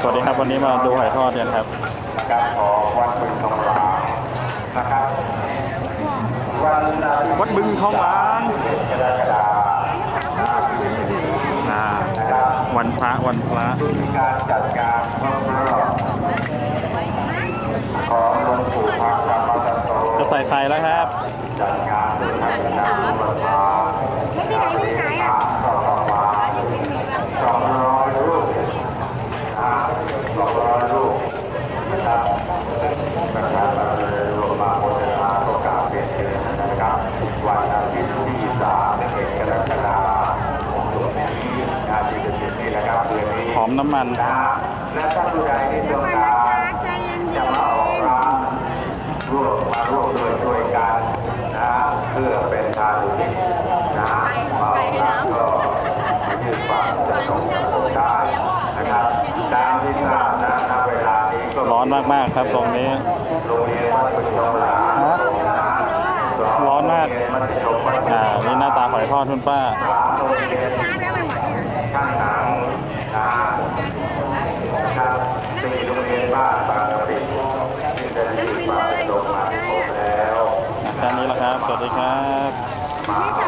สวัสดีครับวันนี้มาดูหอยทอดกันครับนะครับของวัดบึงทองหลางนะครับวันอาทิตย์วัดบึงทองหลางกรกฎาคมอ่านะครับวันพระวันพระมีการจัดการครบรอบของหลวงปู่พระธรรมตโตจะใส่ไข่แล้วครับจัดงานโดยท่านคณะผู้บริหารงานเลี้ยงพระก็ประมาณสองร้อยรูปนะสองร้อยรูปนะครับประชาชนรวมมาโฆษณาก็กล่าวเปลี่ยนเชิญนะครับ วันอาทิตย์ที่สามเอกกรกฎาคมตัวนี้อาทิตย์ที่สิบนี้นะครับเดือนนี้หอมน้ำมันนะและท่าผู้ใดที่ต้องการจะมาออกร้านร่วมมาร่วมโดยช่วยกันนะเพื่อเป็นทานอุทิศนะมาออกร้านก็ยืนฟังจะส่งจะส่งได้นะครับตามที่ทราบนะณเวลานี้ก็ร้อนมากๆครับตรงนี้โรงเรียนวัดปฐุมราชฮะร้อนมา มวัดปฐุมอ่านี่หน้าตาหอยทอดคุณป้าโรงเรียนข้างหนังนะนะครับสี่โรงเรียนบ้านบางกะปิที่ได้รีบมาลงมาให้ผมแล้วแค่นี้แหละครับ สวัสดีครับมาออก